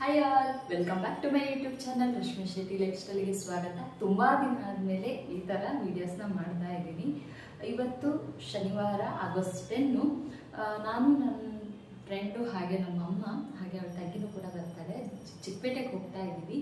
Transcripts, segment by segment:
Hi all welcome back to my YouTube channel Rashmi Shetty life ಸ್ಟೈಲ್ಗೆ ಸ್ವಾಗತ. ತುಂಬ ದಿನ ಆದಮೇಲೆ ಈ ಥರ ವೀಡಿಯೋಸ್ನ ಮಾಡ್ತಾ ಇದ್ದೀನಿ. ಇವತ್ತು ಶನಿವಾರ ಆಗಸ್ಟ್ ಟೆನ್ನು ನಾನು ನನ್ನ ಫ್ರೆಂಡು ಹಾಗೆ ನಮ್ಮ ಅಮ್ಮ ಹಾಗೆ ಅವಳ ತಂಗಿನೂ ಕೂಡ ಬರ್ತಾರೆ. ಚಿಕ್ಕಪೇಟೆಗೆ ಹೋಗ್ತಾ ಇದ್ದೀವಿ.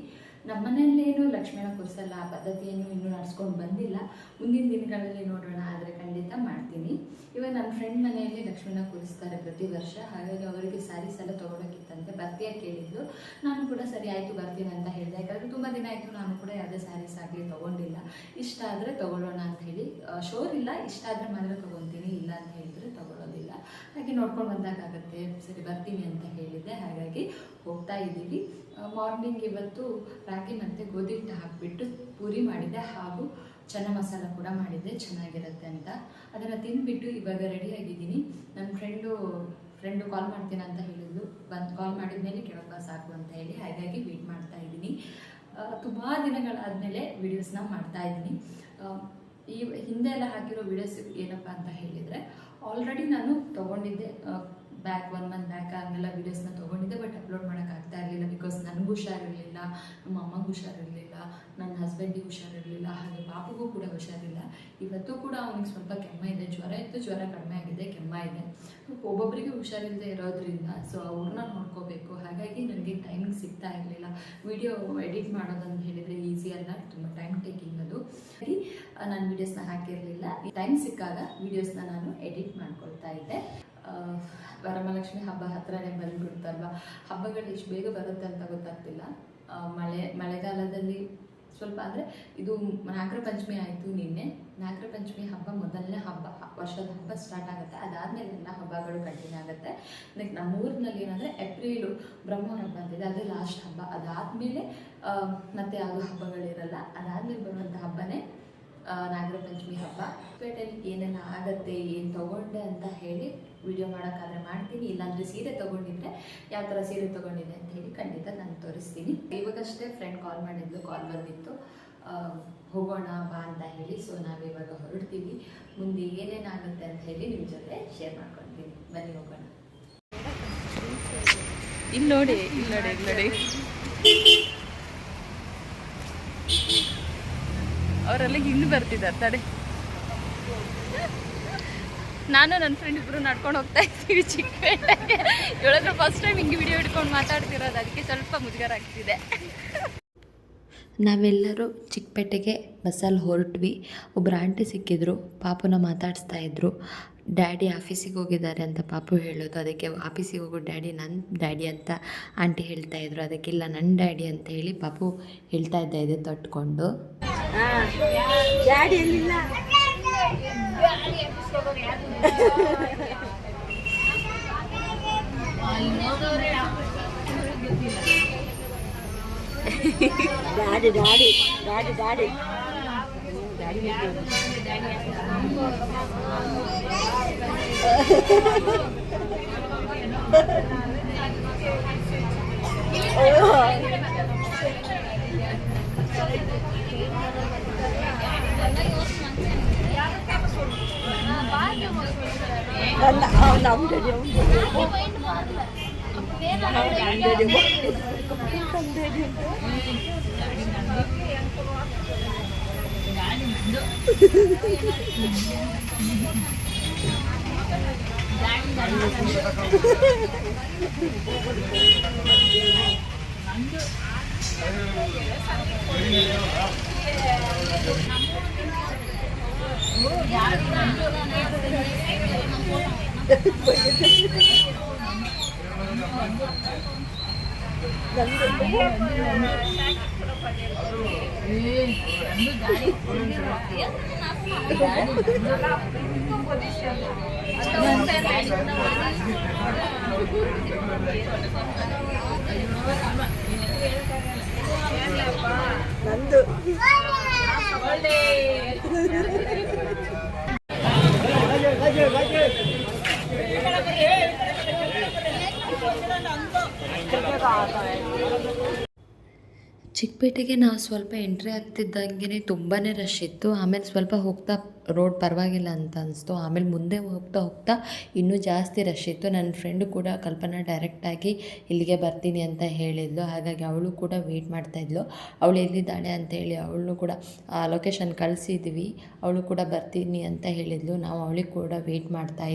ನಮ್ಮ ಮನೆಯಲ್ಲೇನು ಲಕ್ಷ್ಮೀನ ಕೂರಿಸಲ್ಲ, ಆ ಪದ್ಧತಿಯನ್ನು ಇನ್ನೂ ನಡೆಸ್ಕೊಂಡು ಬಂದಿಲ್ಲ. ಮುಂದಿನ ದಿನಗಳಲ್ಲಿ ನೋಡೋಣ, ಆದರೆ ಖಂಡಿತ ಮಾಡ್ತೀನಿ. ಇವಾಗ ನನ್ನ ಫ್ರೆಂಡ್ ಮನೆಯಲ್ಲಿ ಲಕ್ಷ್ಮಣ ಕೂರಿಸ್ತಾರೆ ಪ್ರತಿ ವರ್ಷ. ಹಾಗಾಗಿ ಅವರಿಗೆ ಸ್ಯಾರೀಸ್ ಎಲ್ಲ ತೊಗೊಳಕ್ಕಿತ್ತಂತೆ. ಬರ್ತೀಯ ಕೇಳಿದ್ಲು ನಾನು ಕೂಡ ಸರಿ, ಆಯಿತು, ಬರ್ತೀನಿ ಅಂತ ಹೇಳಿದೆ. ಯಾಕಂದರೆ ತುಂಬ ದಿನ ಆಯಿತು, ನಾನು ಕೂಡ ಯಾವುದೇ ಸ್ಯಾರೀಸ್ ಆಗಲಿ ತೊಗೊಂಡಿಲ್ಲ. ಇಷ್ಟ ಆದರೆ ತೊಗೊಳ್ಳೋಣ ಅಂತ ಹೇಳಿ ಶೋರ್ ಇಲ್ಲ, ಇಷ್ಟ ಆದರೆ ಮಾತ್ರ ತೊಗೊತೀನಿ, ಇಲ್ಲ ಅಂತ ಹೇಳಿದ್ರೆ ತೊಗೊಳ್ಳೋದಿಲ್ಲ. ಹಾಗೆ ನೋಡ್ಕೊಂಡು ಬಂದಾಗತ್ತೆ ಸರಿ, ಬರ್ತೀನಿ ಅಂತ ಹೇಳಿದ್ದೆ. ಹಾಗಾಗಿ ಹೋಗ್ತಾ ಇದ್ದೀವಿ. ಮಾರ್ನಿಂಗ್ ಇವತ್ತು ರಾಗಿ ಮತ್ತು ಗೋಧಿ ಹಿಟ್ಟು ಹಾಕಿಬಿಟ್ಟು ಪೂರಿ ಮಾಡಿದ್ದೆ ಹಾಗೂ ಚೆನ್ನ ಮಸಾಲ ಕೂಡ ಮಾಡಿದ್ದೆ. ಚೆನ್ನಾಗಿರುತ್ತೆ ಅಂತ. ಅದನ್ನು ತಿಂದುಬಿಟ್ಟು ಇವಾಗ ರೆಡಿಯಾಗಿದ್ದೀನಿ ನನ್ನ ಫ್ರೆಂಡು ಫ್ರೆಂಡು ಕಾಲ್ ಮಾಡ್ತೀನಿ ಅಂತ ಹೇಳಿದ್ಲು. ಬಂದು ಕಾಲ್ ಮಾಡಿದ ಮೇಲೆ ಕೆಳಗೆ ಸಾಕು ಅಂತ ಹೇಳಿ ಹಾಗಾಗಿ ವೀಟ್ ಮಾಡ್ತಾ ಇದ್ದೀನಿ. ತುಂಬ ದಿನಗಳಾದಮೇಲೆ ವೀಡಿಯೋಸ್ನ ಮಾಡ್ತಾ ಇದ್ದೀನಿ. ಈ ಹಿಂದೆ ಎಲ್ಲ ಹಾಕಿರೋ ವೀಡಿಯೋಸ್ ಏನಪ್ಪ ಅಂತ ಹೇಳಿದರೆ ಆಲ್ರೆಡಿ ನಾನು ತೊಗೊಂಡಿದ್ದೆ ಬ್ಯಾಕ್ ಒನ್ ಮಂತ್ ಬ್ಯಾಕ್ ಹಂಗೆಲ್ಲ ವೀಡಿಯೋಸ್ನ ತೊಗೊಂಡಿದ್ದೆ ಬಟ್ ಅಪ್ಲೋಡ್ ಮಾಡೋಕ್ಕಾಗ್ತಾ ಇರಲಿಲ್ಲ ಬಿಕಾಸ್ ನನಗೂ ಹುಷಾರಿರಲಿಲ್ಲ, ನಮ್ಮ ಅಮ್ಮಗೂ ಹುಷಾರಿರಲಿಲ್ಲ, ನನ್ನ ಹಸ್ಬೆಂಡಿಗೆ ಹುಷಾರಿರಲಿಲ್ಲ, ಹಾಗೆ ಪಾಪಗೂ ಕೂಡ ಹುಷಾರಿಲ್ಲ. ಇವತ್ತು ಕೂಡ ಅವನಿಗೆ ಸ್ವಲ್ಪ ಕೆಮ್ಮ ಇದೆ, ಜ್ವರ ಇತ್ತು, ಜ್ವರ ಕಡಿಮೆ ಆಗಿದೆ, ಕೆಮ್ಮ ಇದೆ. ಒಬ್ಬೊಬ್ಬರಿಗೆ ಹುಷಾರಿಲ್ಲದೆ ಇರೋದ್ರಿಂದ ಸೊ ಅವ್ರನ್ನ ನೋಡ್ಕೋಬೇಕು. ಹಾಗಾಗಿ ನನಗೆ ಟೈಮಿಂಗ್ ಸಿಗ್ತಾ ಇರಲಿಲ್ಲ. ವಿಡಿಯೋ ಎಡಿಟ್ ಮಾಡೋದಂತ ಹೇಳಿದರೆ ಈಸಿ ಅಲ್ಲ, ತುಂಬ ಟೈಮ್ ಟೇಕಿಂಗ್ ಅದು. ನಾನು ವೀಡಿಯೋಸ್ನ ಹಾಕಿರಲಿಲ್ಲ. ಟೈಮ್ ಸಿಕ್ಕಾಗ ವೀಡಿಯೋಸ್ನ ನಾನು ಎಡಿಟ್ ಮಾಡ್ಕೊಳ್ತಾ ಇದ್ದೆ. ವರಮಹಾಲಕ್ಷ್ಮಿ ಹಬ್ಬ ಹತ್ರನೇ ಬಂದ್ಬಿಡ್ತಲ್ವ? ಹಬ್ಬಗಳು ಎಷ್ಟು ಬೇಗ ಬರುತ್ತೆ ಅಂತ ಗೊತ್ತಾಗ್ತಿಲ್ಲ. ಮಳೆ, ಮಳೆಗಾಲದಲ್ಲಿ ಸ್ವಲ್ಪ ಅಂದರೆ ಇದು ನಾಗರ ಪಂಚಮಿ ಆಯಿತು ನಿನ್ನೆ. ನಾಗರ ಪಂಚಮಿ ಹಬ್ಬ ಮೊದಲನೇ ಹಬ್ಬ. ವರ್ಷದ ಹಬ್ಬ ಸ್ಟಾರ್ಟ್ ಆಗುತ್ತೆ. ಅದಾದಮೇಲೆ ಎಲ್ಲ ಹಬ್ಬಗಳು ಕಂಟಿನ್ಯೂ ಆಗುತ್ತೆ. ಲೈಕ್ ನಮ್ಮ ಊರಿನಲ್ಲಿ ಏನಂದರೆ ಏಪ್ರಿಲು ಬ್ರಹ್ಮೋರ್ ಹಬ್ಬ ಅಂತಿದೆ ಅದು ಲಾಸ್ಟ್ ಹಬ್ಬ. ಅದಾದಮೇಲೆ ಮತ್ತೆ ಯಾವುದು ಹಬ್ಬಗಳಿರಲ್ಲ. ಅದಾದಮೇಲೆ ಬರುವಂಥ ಹಬ್ಬನೇ ನಾಗರ ಪಂಚಮಿ ಹಬ್ಬ. ಪೇಟೆಯಲ್ಲಿ ಏನೆಲ್ಲ ಆಗತ್ತೆ, ಏನು ತಗೊಂಡೆ ಅಂತ ಹೇಳಿ ವಿಡಿಯೋ ಮಾಡೋಕ್ಕಾದ್ರೆ ಮಾಡ್ತೀನಿ. ಇಲ್ಲಾಂದರೆ ಸೀರೆ ತೊಗೊಂಡಿದ್ರೆ ಯಾವ ಥರ ಸೀರೆ ತೊಗೊಂಡಿದ್ದೆ ಅಂತ ಹೇಳಿ ಖಂಡಿತ ನಾನು ತೋರಿಸ್ತೀನಿ. ಇವಾಗಷ್ಟೇ ಫ್ರೆಂಡ್ ಕಾಲ್ ಮಾಡಿದ್ಲು ಕಾಲ್ ಬಂದಿತ್ತು. ಹೋಗೋಣ ಬಾ ಅಂತ ಹೇಳಿ. ಸೊ ನಾವಿವಾಗ ಹೊರಡ್ತೀವಿ. ಮುಂದೆ ಏನೇನಾಗುತ್ತೆ ಅಂತ ಹೇಳಿ ನಿಮ್ಮ ಜೊತೆ ಶೇರ್ ಮಾಡ್ಕೊಳ್ತೀನಿ. ಬನ್ನಿ ಹೋಗೋಣ. ಇಲ್ಲಿ ನೋಡಿ ಇಲ್ಲಿ ನೋಡಿ ಇಲ್ಲಿ ನೋಡಿ. ಅವರೆಲ್ಲ ಹಿಂದೆ ಬರ್ತಿದ್ದಾರೆ, ತಡೆ. ನಾನು ನನ್ನ ಫ್ರೆಂಡ್ ಇಬ್ಬರು ನಡ್ಕೊಂಡು ಹೋಗ್ತಾ ಇದ್ದೀವಿ ಚಿಕ್ಕಪೇಟೆಗೆ ಹೇಳಿದ್ರು ಫಸ್ಟ್ ಟೈಮ್ ಹಿಂಗೆ ವಿಡಿಯೋ ಹಿಡ್ಕೊಂಡು ಮಾತಾಡ್ತಿರೋದು, ಅದಕ್ಕೆ ಸ್ವಲ್ಪ ಮುಜುಗರ ಆಗ್ತಿದೆ. ನಾವೆಲ್ಲರೂ ಚಿಕ್ಕಪೇಟೆಗೆ ಬಸ್ಸಲ್ಲಿ ಹೊರಟ್ವಿ. ಒಬ್ಬರು ಆಂಟಿ ಸಿಕ್ಕಿದ್ರು, ಪಾಪುನ ಮಾತಾಡಿಸ್ತಾ ಇದ್ರು. ಡ್ಯಾಡಿ ಆಫೀಸಿಗೆ ಹೋಗಿದ್ದಾರೆ ಅಂತ ಪಾಪು ಹೇಳೋದು, ಅದಕ್ಕೆ ಆಫೀಸಿಗೆ ಹೋಗೋ ಡ್ಯಾಡಿ ನನ್ನ ಡ್ಯಾಡಿ ಅಂತ ಆಂಟಿ ಹೇಳ್ತಾ ಇದ್ರು. ಅದಕ್ಕಿಲ್ಲ ನನ್ನ ಡ್ಯಾಡಿ ಅಂತ ಹೇಳಿ ಪಾಪು ಹೇಳ್ತಾ ಇದ್ದ, ಇದೆ ತಟ್ಕೊಂಡು. Daddy ಎಲ್ಲಿಲ್ಲ daddy daddy daddy daddy daddy நம் தெரியும் ನಂದು ఇక్కడ ಚಿಕ್ಕಪೇಟೆಗೆ ನಾವು ಸ್ವಲ್ಪ ಎಂಟ್ರಿ ಆಗ್ತಿದ್ದಂಗೆ ತುಂಬಾ ರಶ್ ಇತ್ತು. ಆಮೇಲೆ ಸ್ವಲ್ಪ ಹೋಗ್ತಾ ರೋಡ್ ಪರವಾಗಿಲ್ಲ ಅಂತ ಅನಿಸ್ತು. ಆಮೇಲೆ ಮುಂದೆ ಹೋಗ್ತಾ ಹೋಗ್ತಾ ಇನ್ನೂ ಜಾಸ್ತಿ ರಶ್ ಇತ್ತು. ನನ್ನ ಫ್ರೆಂಡು ಕೂಡ ಕಲ್ಪನಾ ಡೈರೆಕ್ಟಾಗಿ ಇಲ್ಲಿಗೆ ಬರ್ತೀನಿ ಅಂತ ಹೇಳಿದ್ಲು. ಹಾಗಾಗಿ ಅವಳು ಕೂಡ ವೆಯ್ಟ್ ಮಾಡ್ತಾಯಿದ್ಲು ಅವಳು ಎಲ್ಲಿದ್ದಾಳೆ ಅಂತ ಹೇಳಿ ಅವಳು ಕೂಡ ಆ ಲೊಕೇಶನ್ ಕಳಿಸಿದ್ವಿ. ಅವಳು ಕೂಡ ಬರ್ತೀನಿ ಅಂತ ಹೇಳಿದ್ಲು. ನಾವು ಅವಳಿಗೆ ಕೂಡ ವೆಯ್ಟ್ ಮಾಡ್ತಾ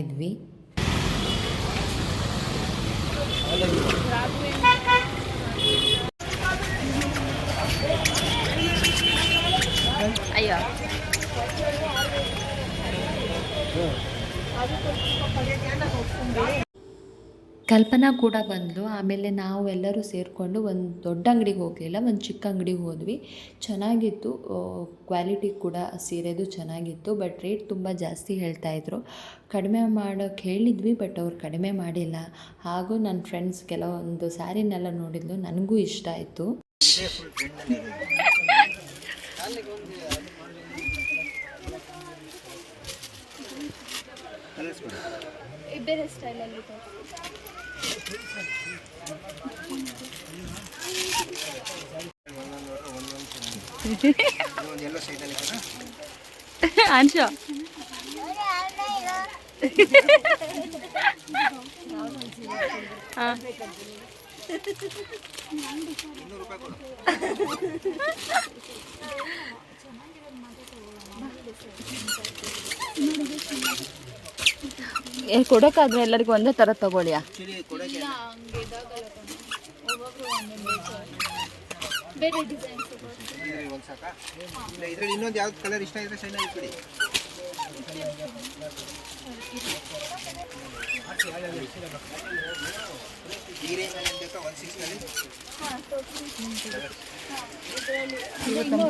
ಇದ್ವಿ ಅಯ್ಯೋ ಕಲ್ಪನಾ ಕೂಡ ಬಂದಳು ಆಮೇಲೆ ನಾವು ಎಲ್ಲರೂ ಸೇರಿಕೊಂಡು ಒಂದು ದೊಡ್ಡ ಅಂಗಡಿಗೆ ಹೋಗಲಿಲ್ಲ. ಒಂದು ಚಿಕ್ಕ ಅಂಗಡಿಗೆ ಹೋದ್ವಿ. ಚೆನ್ನಾಗಿತ್ತು. ಕ್ವಾಲಿಟಿ ಕೂಡ ಸೀರೆದು ಚೆನ್ನಾಗಿತ್ತು. ಬಟ್ ರೇಟ್ ತುಂಬ ಜಾಸ್ತಿ ಹೇಳ್ತಾಯಿದ್ರು ಕಡಿಮೆ ಮಾಡೋಕ್ಕೆ ಹೇಳಿದ್ವಿ ಬಟ್ ಅವ್ರು ಕಡಿಮೆ ಮಾಡಿಲ್ಲ. ಹಾಗೂ ನನ್ನ ಫ್ರೆಂಡ್ಸ್ ಕೆಲವೊಂದು ಸ್ಯಾರಿನೆಲ್ಲ ನೋಡಿದ್ಲು. ನನಗೂ ಇಷ್ಟ ಆಯಿತು. ಬೇರೆ ಸ್ಟೈಲಲ್ಲಿ ಅನ್ಶು ಹಾಂ. ಕೊಡೋಕ್ಕಾದ್ರೆ ಎಲ್ಲರಿಗೂ ಒಂದೇ ಥರ ತಗೊಳ್ಳಿಯಾ? ಇವತ್ತು ಇನ್ನೊಂದು ಯಾವ್ದು ಕಲರ್ ಇಷ್ಟ ಇದ್ರೆ ಬಿಡಿ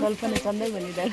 ಕಲ್ಪನೆ ಚಂದ ಬಂದಿದ್ದಾರೆ.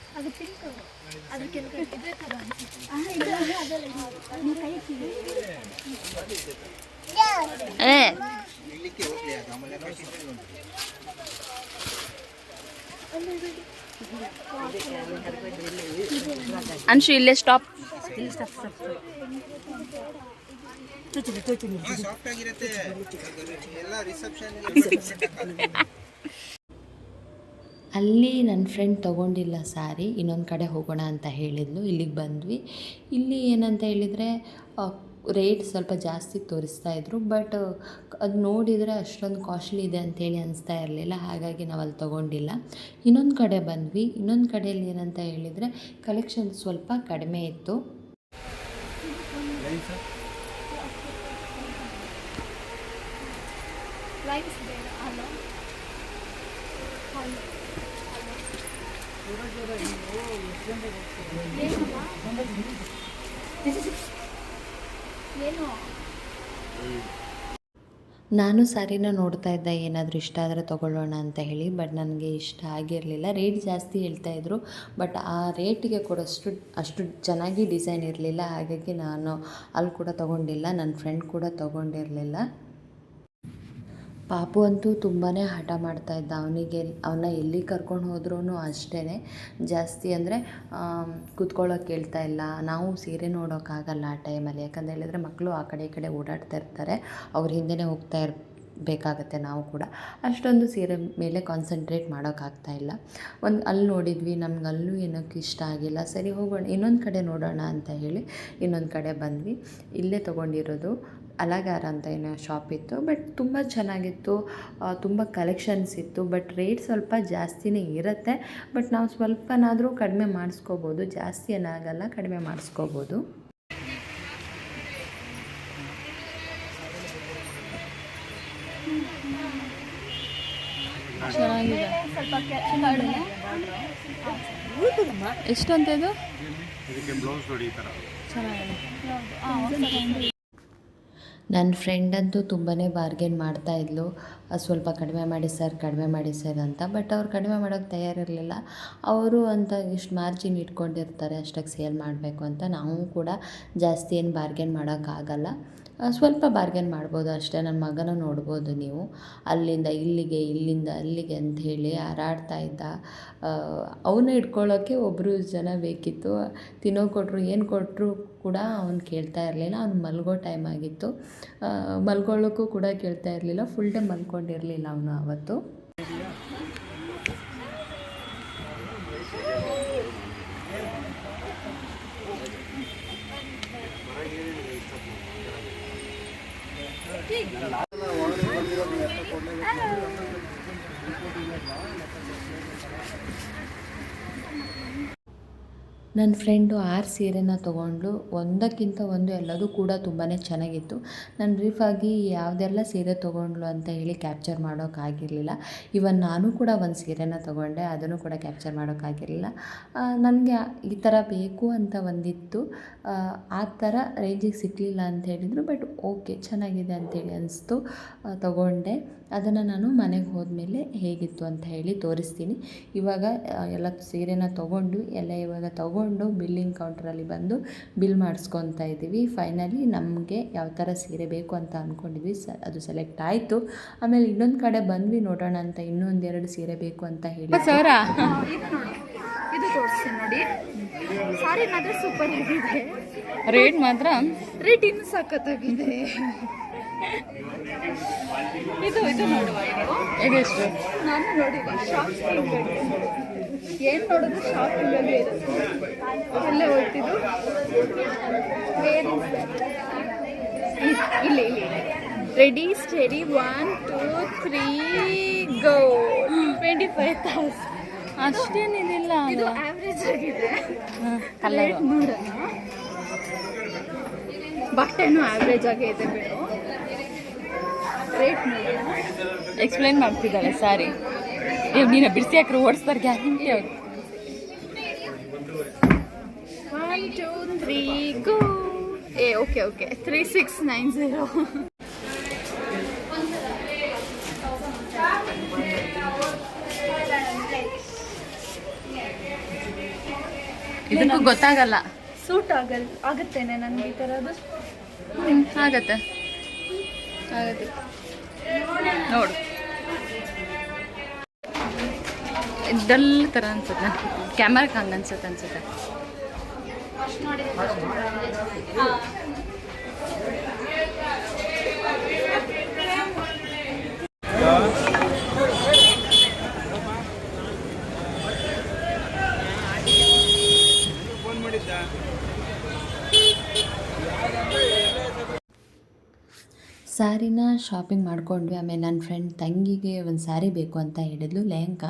ಅದು ಆಮೇಲೆ ನಾವು ಸಿಂಪಲ್ ಉಂಟು ಅನ್ಶು ಇಲ್ಲೇ ಸ್ಟಾಪ್ ಸಾಫ್ಟ್ ಆಗಿರುತ್ತೆ. ಎಲ್ಲ ರಿಸೆಪ್ಷನ್ ಅಲ್ಲಿ ನನ್ನ ಫ್ರೆಂಡ್ ತೊಗೊಂಡಿಲ್ಲ ಸಾರಿ ಇನ್ನೊಂದು ಕಡೆ ಹೋಗೋಣ ಅಂತ ಹೇಳಿದ್ಲು ಇಲ್ಲಿಗೆ ಬಂದ್ವಿ. ಇಲ್ಲಿ ಏನಂತ ಹೇಳಿದರೆ ರೇಟ್ ಸ್ವಲ್ಪ ಜಾಸ್ತಿ ತೋರಿಸ್ತಾ ಇದ್ರು ಬಟ್ ಅದು ನೋಡಿದರೆ ಅಷ್ಟೊಂದು ಕಾಸ್ಟ್ಲಿ ಇದೆ ಅಂತೇಳಿ ಅನಿಸ್ತಾ ಇರಲಿಲ್ಲ ಹಾಗಾಗಿ ನಾವು ಅಲ್ಲಿ ತೊಗೊಂಡಿಲ್ಲ. ಇನ್ನೊಂದು ಕಡೆ ಬಂದ್ವಿ ಇನ್ನೊಂದು ಕಡೆಯಲ್ಲಿ ಏನಂತ ಹೇಳಿದರೆ ಕಲೆಕ್ಷನ್ ಸ್ವಲ್ಪ ಕಡಿಮೆ ಇತ್ತು. ನಾನು ಸ್ಯಾರಿನ ನೋಡ್ತಾ ಇದ್ದೆ ಏನಾದರೂ ಇಷ್ಟ ಆದರೆ ತೊಗೊಳ್ಳೋಣ ಅಂತ ಹೇಳಿ, ಬಟ್ ನನಗೆ ಇಷ್ಟ ಆಗಿರಲಿಲ್ಲ. ರೇಟ್ ಜಾಸ್ತಿ ಹೇಳ್ತಾ ಇದ್ರು, ಬಟ್ ಆ ರೇಟಿಗೆ ಕೊಡೋಷ್ಟು, ಅಷ್ಟು ಚೆನ್ನಾಗಿ ಡಿಸೈನ್ ಇರಲಿಲ್ಲ. ಹಾಗಾಗಿ ನಾನು ಅಲ್ಲಿ ಕೂಡ ತೊಗೊಂಡಿಲ್ಲ, ನನ್ನ ಫ್ರೆಂಡ್ ಕೂಡ ತೊಗೊಂಡಿರಲಿಲ್ಲ. ಪಾಪು ಅಂತೂ ತುಂಬಾ ಹಠ ಮಾಡ್ತಾ ಇದ್ದ. ಅವನಿಗೆ ಅವನ್ನ ಎಲ್ಲಿ ಕರ್ಕೊಂಡು ಹೋದ್ರೂ ಅಷ್ಟೇ ಜಾಸ್ತಿ ಅಂದರೆ ಕೂತ್ಕೊಳ್ಳೋಕೆ ಕೇಳ್ತಾ ಇಲ್ಲ. ನಾವು ಸೀರೆ ನೋಡೋಕ್ಕಾಗಲ್ಲ ಆ ಟೈಮಲ್ಲಿ. ಯಾಕಂತ ಹೇಳಿದರೆ ಮಕ್ಕಳು ಆ ಕಡೆ ಈ ಕಡೆ ಓಡಾಡ್ತಾ ಇರ್ತಾರೆ. ಅವ್ರ ಹಿಂದೆನೇ ಹೋಗ್ತಾ ಇರ್ ಬೇಕಾಗತ್ತೆ ನಾವು ಕೂಡ. ಅಷ್ಟೊಂದು ಸೀರೆ ಮೇಲೆ ಕಾನ್ಸಂಟ್ರೇಟ್ ಮಾಡೋಕ್ಕಾಗ್ತಾ ಇಲ್ಲ. ಒಂದು, ಅಲ್ಲಿ ನೋಡಿದ್ವಿ, ನಮ್ಗೆ ಅಲ್ಲೂ ಏನಕ್ಕೆ ಇಷ್ಟ ಆಗಿಲ್ಲ. ಸರಿ, ಹೋಗೋಣ, ಇನ್ನೊಂದು ಕಡೆ ನೋಡೋಣ ಅಂತ ಹೇಳಿ ಇನ್ನೊಂದು ಕಡೆ ಬಂದ್ವಿ. ಇಲ್ಲೇ ತೊಗೊಂಡಿರೋದು ಅಲಗಾರ ಅಂತ ಏನೋ ಶಾಪ್ ಇತ್ತು ಬಟ್ ತುಂಬ ಚೆನ್ನಾಗಿತ್ತು. ತುಂಬ ಕಲೆಕ್ಷನ್ಸ್ ಇತ್ತು ಬಟ್ ರೇಟ್ ಸ್ವಲ್ಪ ಜಾಸ್ತಿನೇ ಇರುತ್ತೆ. ಬಟ್ ನಾವು ಸ್ವಲ್ಪನಾದರೂ ಕಡಿಮೆ ಮಾಡಿಸ್ಕೋಬೋದು ಜಾಸ್ತಿ ಏನಾಗಲ್ಲ ಕಡಿಮೆ ಮಾಡಿಸ್ಕೋಬೋದು. ಎಷ್ಟಂತ ಇದು ಚೆನ್ನಾಗಿದೆ. ನನ್ನ ಫ್ರೆಂಡ್ ಅಂತೂ ತುಂಬಾ ಬಾರ್ಗೇನ್ ಮಾಡ್ತಾ ಇದ್ಲು. ಸ್ವಲ್ಪ ಕಡಿಮೆ ಮಾಡಿ ಸರ್ ಕಡಿಮೆ ಮಾಡಿ ಸರ್ ಅಂತ. ಬಟ್ ಅವ್ರು ಕಡಿಮೆ ಮಾಡೋಕ್ಕೆ ತಯಾರಿರಲಿಲ್ಲ. ಅವರು ಅಂತ ಇಷ್ಟು ಮಾರ್ಜಿನ್ ಇಟ್ಕೊಂಡಿರ್ತಾರೆ ಅಷ್ಟಕ್ಕೆ ಸೇಲ್ ಮಾಡಬೇಕು ಅಂತ. ನಾವು ಕೂಡ ಜಾಸ್ತಿ ಏನು ಬಾರ್ಗೇನ್ ಮಾಡೋಕ್ಕಾಗಲ್ಲ ಸ್ವಲ್ಪ ಬಾರ್ಗೇನ್ ಮಾಡ್ಬೋದು ಅಷ್ಟೇ. ನನ್ನ ಮಗನ ನೋಡ್ಬೋದು ನೀವು. ಅಲ್ಲಿಂದ ಇಲ್ಲಿಗೆ, ಇಲ್ಲಿಂದ ಅಲ್ಲಿಗೆ ಅಂತ ಹೇಳಿ ಹಾರಾಡ್ತಾ ಇದ್ದ. ಅವನ್ನ ಇಟ್ಕೊಳ್ಳೋಕ್ಕೆ ಒಬ್ಬರು ಜನ ಬೇಕಿತ್ತು. ತಿನ್ನೋ ಕೊಟ್ಟರು ಏನು ಕೊಟ್ಟರು ಕೂಡ ಅವ್ನು ಕೇಳ್ತಾ ಇರಲಿಲ್ಲ. ಅವ್ನು ಮಲ್ಗೋ ಟೈಮ್ ಆಗಿತ್ತು. ಮಲ್ಕೊಳ್ಳೋಕ್ಕೂ ಕೂಡ ಕೇಳ್ತಾ ಇರಲಿಲ್ಲ. ಫುಲ್ ಟೈಮ್ ಮಲ್ಕೊಂಡಿರಲಿಲ್ಲ ಅವನು ಆವತ್ತು Iya. ನನ್ನ ಫ್ರೆಂಡು ಆರು ಸೀರೆನ ತೊಗೊಂಡ್ಳು. ಒಂದಕ್ಕಿಂತ ಒಂದು ಎಲ್ಲದೂ ಕೂಡ ತುಂಬಾ ಚೆನ್ನಾಗಿತ್ತು. ನಾನು ಬ್ರೀಫಾಗಿ ಯಾವುದೆಲ್ಲ ಸೀರೆ ತೊಗೊಂಡ್ಳು ಅಂತ ಹೇಳಿ ಕ್ಯಾಪ್ಚರ್ ಮಾಡೋಕ್ಕಾಗಿರಲಿಲ್ಲ ಇವನ್ ನಾನು ಕೂಡ ಒಂದು ಸೀರೆನ ತೊಗೊಂಡೆ ಅದನ್ನು ಕೂಡ ಕ್ಯಾಪ್ಚರ್ ಮಾಡೋಕ್ಕಾಗಿರಲಿಲ್ಲ ನನಗೆ ಈ ಥರ ಬೇಕು ಅಂತ ಒಂದಿತ್ತು. ಆ, ಆ ಥರ ರೇಂಜಿಗೆ ಸಿಕ್ಕಲಿಲ್ಲ ಅಂತ ಹೇಳಿದರು ಬಟ್ ಓಕೆ ಚೆನ್ನಾಗಿದೆ ಅಂತೇಳಿ ಅನಿಸ್ತು. ತೊಗೊಂಡೆ. ಅದನ್ನು ನಾನು ಮನೆಗೆ ಹೋದ್ಮೇಲೆ ಹೇಗಿತ್ತು ಅಂತ ಹೇಳಿ ತೋರಿಸ್ತೀನಿ. ಇವಾಗ ಎಲ್ಲ ಸೀರೆನ ತೊಗೊಂಡು ಎಲ್ಲ ಇವಾಗ ತೊಗೊಂಡು ಬಿಲ್ಲಿಂಗ್ ಕೌಂಟ್ರಲ್ಲಿ ಬಂದು ಬಿಲ್ ಮಾಡಿಸ್ಕೊತಾ ಇದ್ದೀವಿ. ಫೈನಲಿ ನಮಗೆ ಯಾವ ಥರ ಸೀರೆ ಬೇಕು ಅಂತ ಅಂದ್ಕೊಂಡಿದ್ವಿ ಸ ಅದು ಸೆಲೆಕ್ಟ್ ಆಯಿತು. ಆಮೇಲೆ ಇನ್ನೊಂದು ಕಡೆ ಬಂದ್ವಿ ನೋಡೋಣ ಅಂತ ಇನ್ನೊಂದೆರಡು ಸೀರೆ ಬೇಕು ಅಂತ ಹೇಳಿ. ಇದು ತೋರಿಸ್ತೀನಿ ನೋಡಿ. ಸಾರಿ ಮಾತ್ರ ಸೂಪರ್ ಆಗಿದೆ. ರೇಟ್ ಮಾತ್ರ? ರೇಟ್ ಇನ್ನು ಸಖತ್ತಾಗಿದೆ. ಇದು ಇದು ನೋಡುವ ಇದು. ಇದೆಷ್ಟು ನಾನು ನೋಡಿದೆ ಶಾಪಿಂಗ್ ಏನು ನೋಡೋದು? ಶಾಪಿಂಗ್ ಅಲ್ಲಿ ಇರುತ್ತೆ ಅಲ್ಲೇ ಇ- ಇಲ್ಲಿ ಇಲ್ಲಿ ready steady one two three go twenty five thousand ಅಷ್ಟೇನಿದಿಲ್ಲ ಇದು ಆವ್ರೇಜ್ ಆಗಿದೆ. ನೋಡೋಣ. ಬಟ್ಟೆನೂ ಆವ್ರೇಜ್ ಆಗೇ ಬಿಡು. ರೇಟ್ ನೋಡೋಣ ಎಕ್ಸ್ಪ್ಲೈನ್ ಮಾಡ್ತಿದ್ದಾಳೆ ಸಾರಿ ಇವ್ ನೀನು ಬಿಡಿಸಿ ಹಾಕ್ರು ಓಡಿಸ್ತಾರೆ ಗ್ಯಾರಂಟಿ ಅವ್ರು. ಒನ್ ಟೂ ತ್ರೀ ಗೋ ಏ okay okay three six nine zero ಇದಕ್ಕೂ ಗೊತ್ತಾಗಲ್ಲ. ಸೂಟ್ ಆಗಲ್ ಆಗುತ್ತೇನೆ ನನಗೆ ಈ ಥರದ್ದು ಆಗತ್ತೆ. ಆಗತ್ತೆ. ನೋಡು. ಡಲ್ ಥರ ಅನ್ಸುತ್ತೆ? ಕ್ಯಾಮ್ರಾಕ್ಕೆ ಹಂಗೆ ಅನ್ಸುತ್ತೆ ಅನ್ಸುತ್ತೆ? ಸ್ಯಾರಿನ ಶಾಪಿಂಗ್ ಮಾಡ್ಕೊಂಡ್ವಿ. ಆಮೇಲೆ ನನ್ನ ಫ್ರೆಂಡ್ ತಂಗಿಗೆ ಒಂದು ಸ್ಯಾರಿ ಬೇಕು ಅಂತ ಹೇಳಿದ್ಲು. ಲೆಹಂಗ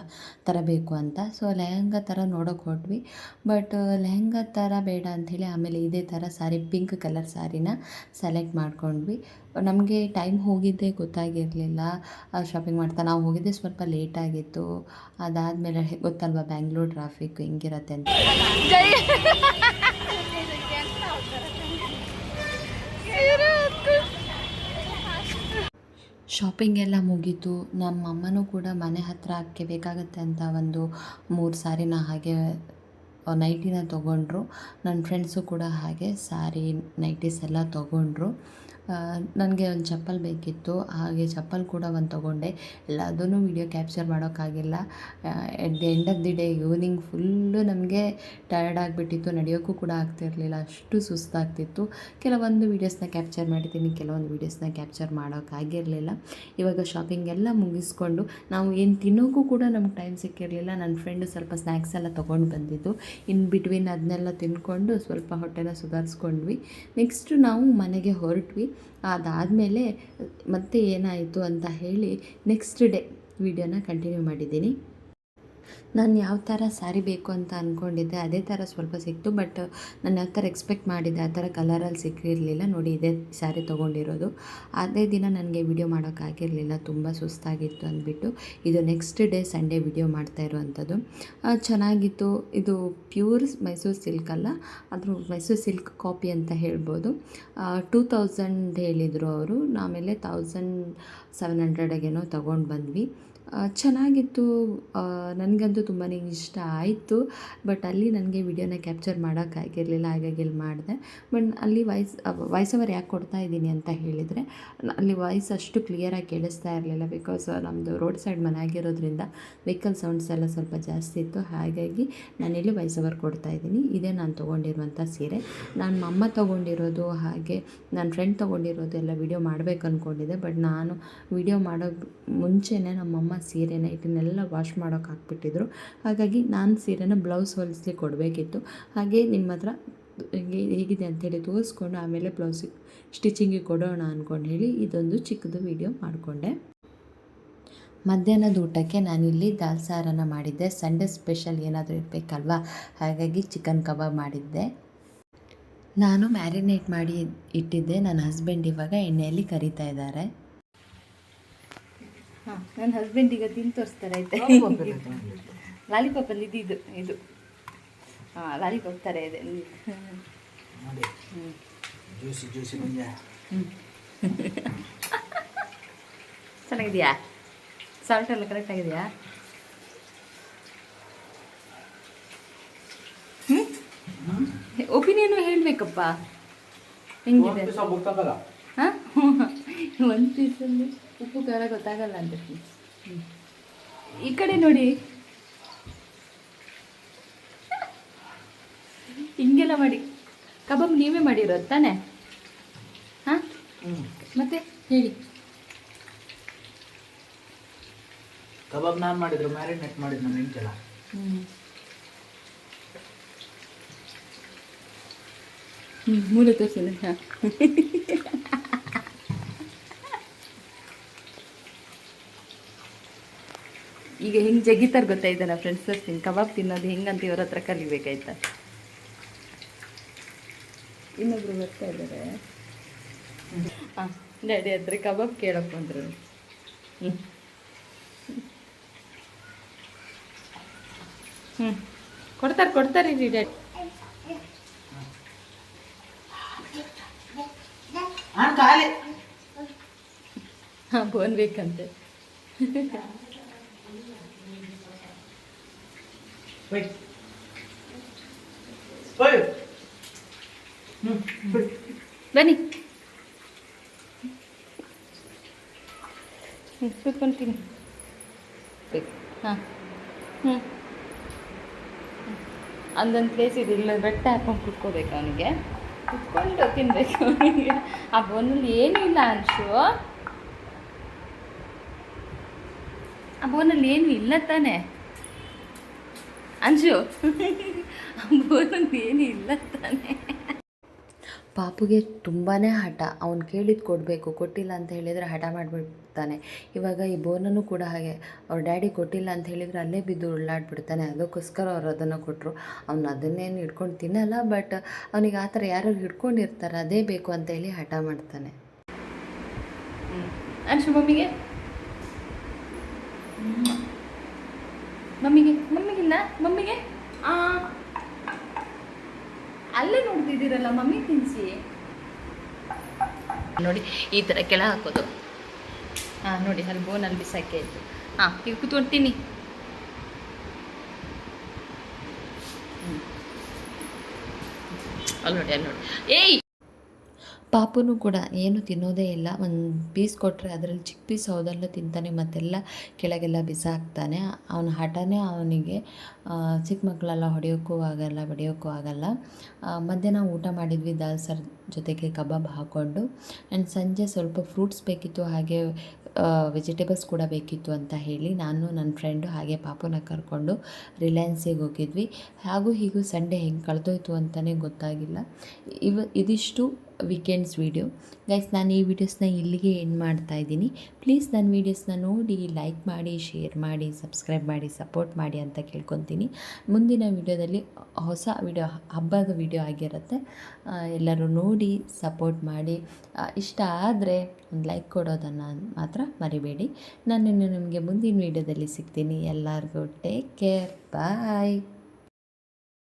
ಥರ ಬೇಕು ಅಂತ. ಸೊ ಲೆಹಂಗ ಥರ ನೋಡೋಕೆ ಹೊಟ್ವಿ ಬಟ್ ಲೆಹಂಗ ಥರ ಬೇಡ ಅಂಥೇಳಿ ಆಮೇಲೆ ಇದೇ ಥರ ಸ್ಯಾರಿ ಪಿಂಕ್ ಕಲರ್ ಸ್ಯಾರಿನ ಸೆಲೆಕ್ಟ್ ಮಾಡ್ಕೊಂಡ್ವಿ. ನಮಗೆ ಟೈಮ್ ಹೋಗಿದ್ದೇ ಗೊತ್ತಾಗಿರಲಿಲ್ಲ. ಶಾಪಿಂಗ್ ಮಾಡ್ತಾ ನಾವು ಹೋಗಿದ್ದೆ ಸ್ವಲ್ಪ ಲೇಟ್ ಆಗಿತ್ತು. ಅದಾದಮೇಲೆ ಗೊತ್ತಲ್ವಾ ಬ್ಯಾಂಗ್ಳೂರ್ ಟ್ರಾಫಿಕ್ ಹೆಂಗಿರತ್ತೆ ಅಂತ. ಶಾಪಿಂಗ್ ಎಲ್ಲ ಮುಗೀತು. ನಮ್ಮ ಅಮ್ಮನೂ ಕೂಡ ಮನೆ ಹತ್ರ ಹಾಕಿ ಬೇಕಾಗುತ್ತೆ ಅಂತ ಒಂದು ಮೂರು ಸಾರಿನ ಹಾಗೆ ನೈಟಿನ ತೊಗೊಂಡ್ರು. ನನ್ನ ಫ್ರೆಂಡ್ಸು ಕೂಡ ಹಾಗೆ ಸಾರಿ, ನೈಟೀಸ್ ಎಲ್ಲ ತೊಗೊಂಡ್ರು. ನನಗೆ ಒಂದು ಚಪ್ಪಲ್ ಬೇಕಿತ್ತು, ಹಾಗೆ ಚಪ್ಪಲ್ ಕೂಡ ಒಂದು ತೊಗೊಂಡೆ. ಎಲ್ಲದನ್ನೂ ವೀಡಿಯೋ ಕ್ಯಾಪ್ಚರ್ ಮಾಡೋಕ್ಕಾಗಿಲ್ಲ. At the end of the day evening full ನಮಗೆ ಟಯರ್ಡ್ ಆಗಿಬಿಟ್ಟಿತ್ತು. ನಡೆಯೋಕ್ಕೂ ಕೂಡ ಆಗ್ತಿರಲಿಲ್ಲ. ಅಷ್ಟು ಸುಸ್ತಾಗ್ತಿತ್ತು. ಕೆಲವೊಂದು ವೀಡಿಯೋಸ್ನ ಕ್ಯಾಪ್ಚರ್ ಮಾಡಿದ್ದೀನಿ, ಕೆಲವೊಂದು ವೀಡಿಯೋಸ್ನ ಕ್ಯಾಪ್ಚರ್ ಮಾಡೋಕ್ಕಾಗಿರಲಿಲ್ಲ. ಇವಾಗ ಶಾಪಿಂಗ್ ಎಲ್ಲ ಮುಗಿಸ್ಕೊಂಡು ನಾವು ಏನು ತಿನ್ನೋಕ್ಕೂ ಕೂಡ ನಮ್ಗೆ ಟೈಮ್ ಸಿಕ್ಕಿರಲಿಲ್ಲ. ನನ್ನ ಫ್ರೆಂಡು ಸ್ವಲ್ಪ ಸ್ನ್ಯಾಕ್ಸ್ ಎಲ್ಲ ತೊಗೊಂಡು ಬಂದಿದ್ದು. ಇನ್ ಬಿಟ್ವೀನ್ ಅದನ್ನೆಲ್ಲ ತಿನ್ಕೊಂಡು ಸ್ವಲ್ಪ ಹೊಟ್ಟೆನ ಸುಧಾರಿಸ್ಕೊಂಡ್ವಿ. ನೆಕ್ಸ್ಟು ನಾವು ಮನೆಗೆ ಹೊರಟ್ವಿ. ಅದಾದಮೇಲೆ ಮತ್ತೆ ಏನಾಯಿತು ಅಂತ ಹೇಳಿ ನೆಕ್ಸ್ಟ್ ಡೇ ವಿಡಿಯೋನ ಕಂಟಿನ್ಯೂ ಮಾಡಿದ್ದೀನಿ. ನಾನು ಯಾವ ಥರ ಸ್ಯಾರಿ ಬೇಕು ಅಂತ ಅಂದ್ಕೊಂಡಿದ್ದೆ ಅದೇ ಥರ ಸ್ವಲ್ಪ ಸಿಕ್ತು. ಬಟ್ ನಾನು ಯಾವ ಥರ ಎಕ್ಸ್ಪೆಕ್ಟ್ ಮಾಡಿದ್ದೆ, ಆ ಥರ ಕಲರಲ್ಲಿ ಸಿಕ್ಕಿರಲಿಲ್ಲ. ನೋಡಿ, ಇದೇ ಸ್ಯಾರಿ ತೊಗೊಂಡಿರೋದು. ಅದೇ ದಿನ ನನಗೆ ವಿಡಿಯೋ ಮಾಡೋಕ್ಕಾಗಿರಲಿಲ್ಲ ತುಂಬ ಸುಸ್ತಾಗಿತ್ತು ಅಂದ್ಬಿಟ್ಟು. ಇದು ನೆಕ್ಸ್ಟ್ ಡೇ ಸಂಡೇ ವಿಡಿಯೋ ಮಾಡ್ತಾ ಇರುವಂಥದ್ದು. ಚೆನ್ನಾಗಿತ್ತು. ಇದು ಪ್ಯೂರ್ ಮೈಸೂರು ಸಿಲ್ಕ್ ಅಲ್ಲ. ಅದ್ರ ಮೈಸೂರು ಸಿಲ್ಕ್ ಕಾಪಿ ಅಂತ ಹೇಳ್ಬೋದು. ಟೂ ತೌಸಂಡ್ ಹೇಳಿದರು ಅವರು. ಆಮೇಲೆ ತೌಸಂಡ್ ಸೆವೆನ್ ಹಂಡ್ರೆಡಗೇನೋ ತೊಗೊಂಡು ಬಂದ್ವಿ. ಚೆನ್ನಾಗಿತ್ತು. ನನಗಂತೂ ತುಂಬಾ ಇಷ್ಟ ಆಯಿತು. ಬಟ್ ಅಲ್ಲಿ ನನಗೆ ವಿಡಿಯೋನ ಕ್ಯಾಪ್ಚರ್ ಮಾಡೋಕ್ಕಾಗಿರಲಿಲ್ಲ ಹಾಗಾಗಿ ಇಲ್ಲಿ ಮಾಡಿದೆ. ಬಟ್ ಅಲ್ಲಿ ವಾಯ್ಸ್ ವಾಯ್ಸ್ ಓವರ್ ಯಾಕೆ ಕೊಡ್ತಾ ಇದ್ದೀನಿ ಅಂತ ಹೇಳಿದರೆ ಅಲ್ಲಿ ವಾಯ್ಸ್ ಅಷ್ಟು ಕ್ಲಿಯರಾಗಿ ಕೇಳಿಸ್ತಾ ಇರಲಿಲ್ಲ ಬಿಕಾಸ್ ನಮ್ಮದು ರೋಡ್ ಸೈಡ್ ಮನೆ ಆಗಿರೋದ್ರಿಂದ ವೆಹಿಕಲ್ ಸೌಂಡ್ಸ್ ಎಲ್ಲ ಸ್ವಲ್ಪ ಜಾಸ್ತಿ ಇತ್ತು. ಹಾಗಾಗಿ ನಾನಿಲ್ಲಿ ವಾಯ್ಸ್ ಓವರ್ ಕೊಡ್ತಾ ಇದ್ದೀನಿ. ಇದೇ ನಾನು ತೊಗೊಂಡಿರುವಂಥ ಸೀರೆ. ನಾನು ಅಮ್ಮ ತೊಗೊಂಡಿರೋದು, ಹಾಗೆ ನನ್ನ ಫ್ರೆಂಡ್ ತೊಗೊಂಡಿರೋದು ಎಲ್ಲ ವಿಡಿಯೋ ಮಾಡಬೇಕು ಅಂದ್ಕೊಂಡಿದ್ದೆ ಬಟ್ ನಾನು ವಿಡಿಯೋ ಮಾಡೋ ಮುಂಚೆನೇ ನಮ್ಮಮ್ಮ ಸೀರೆನ ಇದನ್ನೆಲ್ಲ ವಾಶ್ ಮಾಡೋಕೆ ಹಾಕ್ಬಿಟ್ಟಿದ್ರು. ಹಾಗಾಗಿ ನಾನು ಸೀರೆನ ಬ್ಲೌಸ್ ಹೊಲಿಸ್ಲಿಕ್ಕೆ ಕೊಡಬೇಕಿತ್ತು. ಹಾಗೆ ನಿಮ್ಮ ಹತ್ರ ಹೇಗೆ ಹೇಗಿದೆ ಅಂಥೇಳಿ ತೋರಿಸ್ಕೊಂಡು ಆಮೇಲೆ ಬ್ಲೌಸಿಗೆ ಸ್ಟಿಚಿಂಗಿಗೆ ಕೊಡೋಣ ಅಂದ್ಕೊಂಡು ಹೇಳಿ ಇದೊಂದು ಚಿಕ್ಕದು ವಿಡಿಯೋ ಮಾಡಿಕೊಂಡೆ. ಮಧ್ಯಾಹ್ನದ ಊಟಕ್ಕೆ ನಾನಿಲ್ಲಿ ದಾಲ್ ಸಾರನ್ನು ಮಾಡಿದ್ದೆ. ಸಂಡೇ ಸ್ಪೆಷಲ್ ಏನಾದರೂ ಇರಬೇಕಲ್ವಾ? ಹಾಗಾಗಿ ಚಿಕನ್ ಕಬಾಬ್ ಮಾಡಿದ್ದೆ. ನಾನು ಮ್ಯಾರಿನೇಟ್ ಮಾಡಿ ಇಟ್ಟಿದ್ದೆ. ನನ್ನ ಹಸ್ಬೆಂಡ್ ಇವಾಗ ಎಣ್ಣೆಯಲ್ಲಿ ಕರಿತಾ ಇದ್ದಾರೆ. ಹಾಂ ನನ್ನ ಹಸ್ಬೆಂಡ್ ಈಗ ತಿಂದು ತೋರಿಸ್ತಾರೆ ಆಯ್ತಾ? ಲಾಲಿಪಾಪಲ್ಲಿ ಇದು ಇದು ಇದು. ಹಾಂ ಲಾಲಿಪಾಪ್ ಥರ ಇದೆ. ಚೆನ್ನಾಗಿದೆಯಾ? ಸಾಲ್ಟ್ ಎಲ್ಲ ಕರೆಕ್ಟ್ ಆಗಿದೆಯಾ? ಒಪಿನಿಯನು ಹೇಳಬೇಕಪ್ಪ. ಹೆಂಗಿದೆ? ಹಾಂ? ಒಂದು ಪೀಸಲ್ಲಿ ಉಪ್ಪು ಖಾರ ಗೊತ್ತಾಗಲ್ಲ ಅಂತ ಫ್ರೆಂಡ್ಸ್ ಈ ಕಡೆ ನೋಡಿ. ಹಿಂಗೆಲ್ಲ ಮಾಡಿ. ಕಬಾಬ್ ನೀವೇ ಮಾಡಿರೋದು ತಾನೇ? ಹಾಂ? ಮತ್ತೆ ಹೇಳಿ. ಕಬಾಬ್ ನಾನು ಮಾಡಿದ್ರು ಮ್ಯಾರಿನೇಟ್ ಮಾಡಿದ್ರು ನಮ್ಮ ಹಿಂಗೆಲ್ಲ ಹ್ಞೂ ಹ್ಞೂ ಮೂಲೆ ತೋರಿಸಿದೆ. ಹಾಂ. ಈಗ ಹೆಂಗೆ ಜಗಿತಾರೆ ಗೊತ್ತಾಯ್ತಲ್ಲ ಫ್ರೆಂಡ್ಸ್ ಹಿಂಗೆ ಕಬಾಬ್ ತಿನ್ನೋದು ಹೆಂಗಂತ ಇವ್ರ ಹತ್ರ ಕಲಿಬೇಕಾಯ್ತಾ? ಇನ್ನೊಬ್ರು ಬರ್ತಾ ಇದ್ದಾರೆ. ಹಾಂ ಡ್ಯಾಡಿ ಹತ್ರ ಕಬಾಬ್ ಕೇಳಕ್ಕೆ ಬಂದರು ಹ್ಞೂ ಹ್ಞೂ ಕೊಡ್ತಾರೆ ಕೊಡ್ತಾರೆ ರೀ ಡ್ಯಾಡಿ. ಹಾಂ ಬೋನ್ ಬೇಕಂತೆ. ಹೋಯ್ ಹೋಯ್ ಹ್ಞೂ ಬನ್ನಿ ಹ್ಞೂ ಕೂತ್ಕೊಂತೀನಿ ಹಾಂ. ಹ್ಞೂ ಅಂದೊಂದು ಪ್ಲೇಸ್ ಇದೆ ಇಲ್ಲ ಬೆಟ್ಟ ಹಾಕೊಂಡು ಕುತ್ಕೋಬೇಕು ಅವನಿಗೆ. ಕುತ್ಕೊಂಡು ತಿನ್ಬೇಕು ಅವನಿಗೆ. ಆ ಬೋನಲ್ಲಿ ಏನೂ ಇಲ್ಲ ಅನ್ಶು ಆ ಬೋನಲ್ಲಿ ಏನೂ ಇಲ್ಲ ತಾನೇ. ಬೋನಲ್ಲಿ ಏನೂ ಇಲ್ಲ ತಾನೆ. ಪಾಪುಗೆ ತುಂಬಾ ಹಠ. ಅವ್ನು ಕೇಳಿದ್ದು ಕೊಡಬೇಕು ಕೊಟ್ಟಿಲ್ಲ ಅಂತ ಹೇಳಿದರೆ ಹಠ ಮಾಡಿಬಿಡ್ತಾನೆ. ಇವಾಗ ಈ ಬೋನನ್ನು ಕೂಡ ಹಾಗೆ. ಅವ್ರ ಡ್ಯಾಡಿ ಕೊಟ್ಟಿಲ್ಲ ಅಂತ ಹೇಳಿದರೆ ಅಲ್ಲೇ ಬಿದ್ದು ಉಳ್ಳಾಡ್ಬಿಡ್ತಾನೆ. ಅದಕ್ಕೋಸ್ಕರ ಅವ್ರು ಅದನ್ನು ಕೊಟ್ಟರು ಅವ್ನು ಅದನ್ನೇನು ಹಿಡ್ಕೊಂಡು ತಿನ್ನಲ್ಲ ಬಟ್ ಅವನಿಗೆ ಆ ಥರ ಯಾರು ಹಿಡ್ಕೊಂಡಿರ್ತಾರೆ ಅದೇ ಬೇಕು ಅಂತ ಹೇಳಿ ಹಠ ಮಾಡ್ತಾನೆ. ಅನ್ಸು ಮಮ್ಮಿಗೆ. ಮಮ್ಮಿಗೆ ಮಮ್ಮಿಗಿಲ್ಲ ಮಮ್ಮಿಗೆ? ಆ, ಅಲ್ಲೇ ನೋಡ್ತಿದ್ದೀರಲ್ಲ, ಮಮ್ಮಿ ತಿನ್ಸಿ. ನೋಡಿ, ಈ ಥರ ಕೆಳ ಹಾಕೋದು. ಹಾಂ ನೋಡಿ, ಅಲ್ಲಿ ಬೋನಲ್ಲಿ ಬಿಸಾಕಿ ಆಯಿತು. ಹಾಂ ಈಗ ಕೂತ್ಕೊಳ್ತೀನಿ ಅಲ್ಲಿ ನೋಡಿ ಅಲ್ಲಿ ನೋಡಿ. ಏಯ್ ಪಾಪುನು ಕೂಡ ಏನು ತಿನ್ನೋದೇ ಇಲ್ಲ. ಒಂದು ಪೀಸ್ ಕೊಟ್ಟರೆ ಅದರಲ್ಲಿ ಚಿಕ್ಕ ಪೀಸ್ ಹೌದಲ್ಲ ತಿಂತಾನೆ, ಮತ್ತೆಲ್ಲ ಕೆಳಗೆಲ್ಲ ಬಿಸಾಕ್ತಾನೆ. ಅವನ ಹಠನೇ ಅವನಿಗೆ ಚಿಕ್ಕ ಮಕ್ಕಳೆಲ್ಲ ಹೊಡೆಯೋಕ್ಕೂ ಆಗಲ್ಲ, ಬಡಿಯೋಕ್ಕೂ ಆಗಲ್ಲ. ಮಧ್ಯಾಹ್ನ ಊಟ ಮಾಡಿದ್ವಿ ದಾಲ್ ಸರ್ ಜೊತೆಗೆ ಕಬಾಬ್ ಹಾಕ್ಕೊಂಡು. ಆ್ಯಂಡ್ ಸಂಜೆ ಸ್ವಲ್ಪ ಫ್ರೂಟ್ಸ್ ಬೇಕಿತ್ತು, ಹಾಗೆ ವೆಜಿಟೇಬಲ್ಸ್ ಕೂಡ ಬೇಕಿತ್ತು ಅಂತ ಹೇಳಿ ನಾನು ನನ್ನ ಫ್ರೆಂಡು ಹಾಗೆ ಪಾಪುನ ಕರ್ಕೊಂಡು ರಿಲಯನ್ಸಿಗೆ ಹೋಗಿದ್ವಿ. ಹಾಗೂ ಹೀಗೂ ಸಂಡೇ ಹೆಂಗೆ ಕಳೆದೋಯ್ತು ಅಂತಲೇ ಗೊತ್ತಾಗಿಲ್ಲ. ಇವ, ಇದಿಷ್ಟು ವೀಕೆಂಡ್ಸ್ ವೀಡಿಯೋ ಗೈಸ್ ನಾನು ಈ ವಿಡಿಯೋಸ್ನ ಇಲ್ಲಿಗೆ ಎಂಡ್ ಮಾಡ್ತಾ ಇದ್ದೀನಿ. ಪ್ಲೀಸ್ ನನ್ನ ವೀಡಿಯೋಸ್ನ ನೋಡಿ ಲೈಕ್ ಮಾಡಿ ಶೇರ್ ಮಾಡಿ ಸಬ್ಸ್ಕ್ರೈಬ್ ಮಾಡಿ ಸಪೋರ್ಟ್ ಮಾಡಿ ಅಂತ ಕೇಳ್ಕೊತೀನಿ. ಮುಂದಿನ ವಿಡಿಯೋದಲ್ಲಿ ಹೊಸ ವಿಡಿಯೋ ಹಬ್ಬದ ವೀಡಿಯೋ ಆಗಿರುತ್ತೆ. ಎಲ್ಲರೂ ನೋಡಿ ಸಪೋರ್ಟ್ ಮಾಡಿ. ಇಷ್ಟ ಆದರೆ ಒಂದು ಲೈಕ್ ಕೊಡೋದನ್ನು ಮಾತ್ರ ಮರಿಬೇಡಿ. ನಾನು ನಿಮಗೆ ಮುಂದಿನ ವೀಡಿಯೋದಲ್ಲಿ ಸಿಗ್ತೀನಿ. ಎಲ್ಲರಿಗೂ ಟೇಕ್ ಕೇರ್ ಬಾಯ್